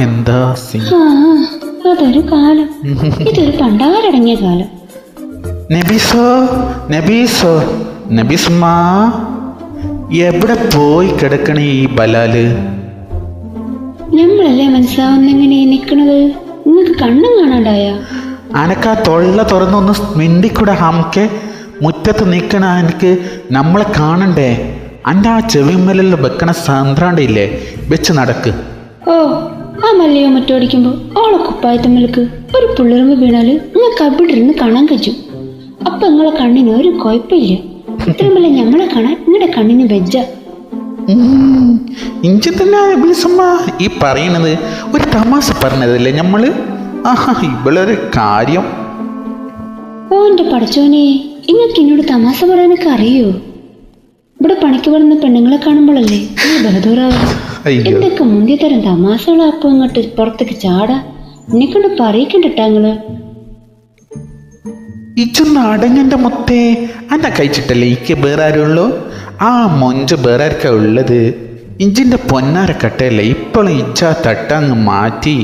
എന്താ അതൊരു കാലം. ഇതൊരു പണ്ടാരടങ്ങിയ കാലം. നബീസോ നബീസോ നബീസ്മാ എവിടെ പോയി കിടക്കണ ഈ ബലാൽ? നമ്മളല്ലേ മനസ്സിലാവുന്നെങ്ങനെ നിക്കണത്? നിങ്ങൾക്ക് കണ്ണും കാണാണ്ടായ? അനക്കാ തൊള്ള തുറന്നൊന്ന് മിണ്ടിക്കൂടെ ഹംക്കെ? മുറ്റത്ത് നിൽക്കണ എനിക്ക് നമ്മളെ കാണണ്ടേ? എന്റെ ആ ചെവിമലിൽ വെക്കണ സാന്ത്രാണ്ടില്ലേ വെച്ച് നടക്ക്. ഓ ആ മല്ലിയോ മറ്റോടിക്കുമ്പോ ഓളെ കുപ്പായത്തമ്മലക്ക് ഒരു പുള്ളിറമ്പ് വീണാൽ നിങ്ങൾക്ക് അവിടിരുന്ന് കാണാൻ കഴിച്ചു. അപ്പൊ നിങ്ങളെ കണ്ണിന് ഒരു കുഴപ്പമില്ല. ഇത്രയുമല്ല ഞങ്ങളെ കാണാൻ നിങ്ങളുടെ കണ്ണിന് വെജ്ജ. ഇഞ്ചി തന്നെ ഈ പറയണത് ഒരു തമാശ പറഞ്ഞതല്ലേ നമ്മൾ ആഹാ ഇവളൊരു കാര്യം. ഓ എന്റെ പടച്ചോനെ ഇങ്ങൾക്ക് എന്നോട് തമാശ പറയാനൊക്കെ അറിയോ? ഇവിടെ പണിക്ക് വരുന്ന പെണ്ണുങ്ങളെ കാണുമ്പോഴല്ലേ നീ ബഹദൂറാവും എന്തൊക്കെ മുന്തിയ തരം തമാശകളാ അപ്പൊ ഇങ്ങോട്ട് പുറത്തേക്ക് ചാടാ? എന്നെ കൊണ്ട് പറയിക്കണ്ടിട്ടാങ്ങൾ ഇച്ചൊന്ന് അടങ്ങന്റെ മുത്തേ അന്ന കഴിച്ചിട്ടല്ലേ ഇക്ക് വേറെ ആരുള്ളൂ ആ മൊഞ്ച് വേറെ ആർക്കാ ഉള്ളത്? ഇഞ്ചിന്റെ പൊന്നാര കട്ടയല്ലേ ഇപ്പോഴും ഇച്ച തട്ടങ്ങ് മാറ്റി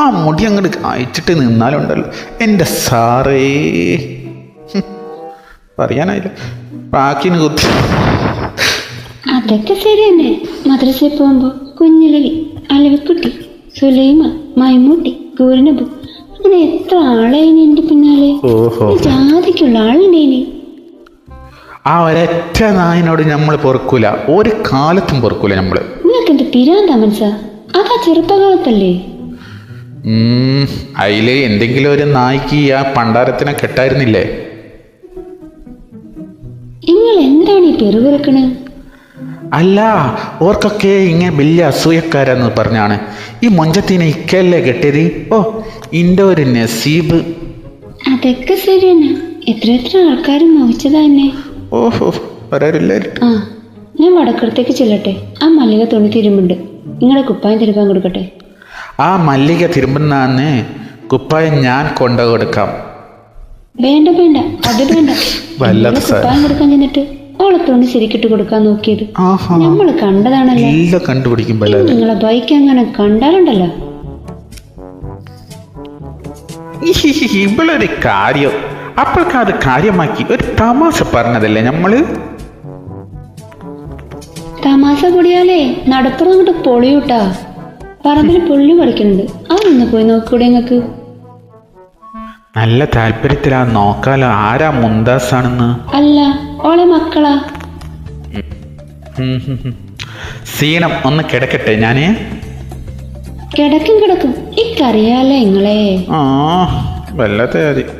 ആ മുടി അങ്ങോട്ട് അയച്ചിട്ട് നിന്നാലുണ്ടല്ലോ. എന്റെ സാറേ. പറയാനായില്ല. ബാക്കിന് കുത്തി. അതൊക്കെ ശരി തന്നെ മദ്രസയിൽ പോകുമ്പോ കുഞ്ഞിലവി അലവിക്കുട്ടി സുലൈമ മൈമൂട്ടി ഗൂരനബു അങ്ങനെ എത്ര ആളേനി എന്റെ പിന്നാലെ? ജാതിക്കുള്ള ആളുണ്ടേനി. ആ ഒരൊറ്റ നായനോട് നമ്മൾ പൊറുക്കൂല. ഒരു കാലത്തും പൊറുക്കൂല നമ്മൾ നിങ്ങൾക്ക് എന്ത് പിരാന്താ മനസ്സാ? അതാ ചെറുപ്പകാലത്തല്ലേ? അതിൽ എന്തെങ്കിലും ഒരു നായ്ക്ക് ആ പണ്ടാരത്തിനെ കെട്ടായിരുന്നില്ലേ നിങ്ങൾ എന്താണ് ഈ പെറുപിറക്കണ് അല്ല ഓർക്കൊക്കെ ഇങ്ങനെ വലിയ അസൂയക്കാരെന്ന് പറഞ്ഞാണ്. ഈ മൊഞ്ചത്തിനെ ഇക്കല്ലേ കെട്ടിയത്? ഓ ഇന്റെ ഒരു നസീബ്. അതൊക്കെ ശരിയെന്നാ. എത്ര എത്ര ആൾക്കാർ മോഹിച്ചതാ എന്നെ. ഓഹോ വരാറില്ലാരും ആ ഞാൻ വടക്കടത്തേക്ക് ചെല്ലട്ടെ. ആ മല്ലിക തുണി തിരുമ്പുണ്ട്. നിങ്ങളെ കുപ്പായം തിരുമ്പാൻ കൊടുക്കട്ടെ. ആ മല്ലിക തിരുമ്പുന്നാന്ന് കുപ്പായം ഞാൻ കൊണ്ടു കൊടുക്കാം. വേണ്ട വേണ്ട. അത് വേണ്ട. കുപ്പായം കൊടുക്കാൻ ചെന്നിട്ട് ഓളത്തോണ്ട് തുണി ശരിക്കിട്ട് കൊടുക്കാൻ നോക്കിയത്. നമ്മൾ കണ്ടതാണല്ലോ. എല്ലാം കണ്ടുപിടിക്കുമ്പോൾ നിങ്ങളെ ബൈക്ക് അങ്ങനെ കണ്ടാലുണ്ടല്ലോ? ഇവളൊരു കാര്യം. അപ്പോഴൊക്കെ അത് കാര്യമാക്കി ഒരു തമാശ പറഞ്ഞതല്ലേ നമ്മൾ തമാശ കൂടിയാലേ നടപ്പുറം അങ്ങോട്ട് പൊളിയൂട്ടാ. പറമ്പിൽ പൊള്ളി പറിക്കുന്നുണ്ട്. അതൊന്ന് പോയി നോക്കൂടെ നിങ്ങക്ക് നല്ല താല്പര്യത്തിലാ. നോക്കാലോ ആരാ മുന്താസാണെന്ന് അല്ല ഓളെ മക്കളാ. സീനം ഒന്ന് കിടക്കട്ടെ ഞാൻ? കിടക്കും കിടക്കും. ഇക്കറിയാലേ ഇങ്ങളെ ആ വല്ല കാര്യം.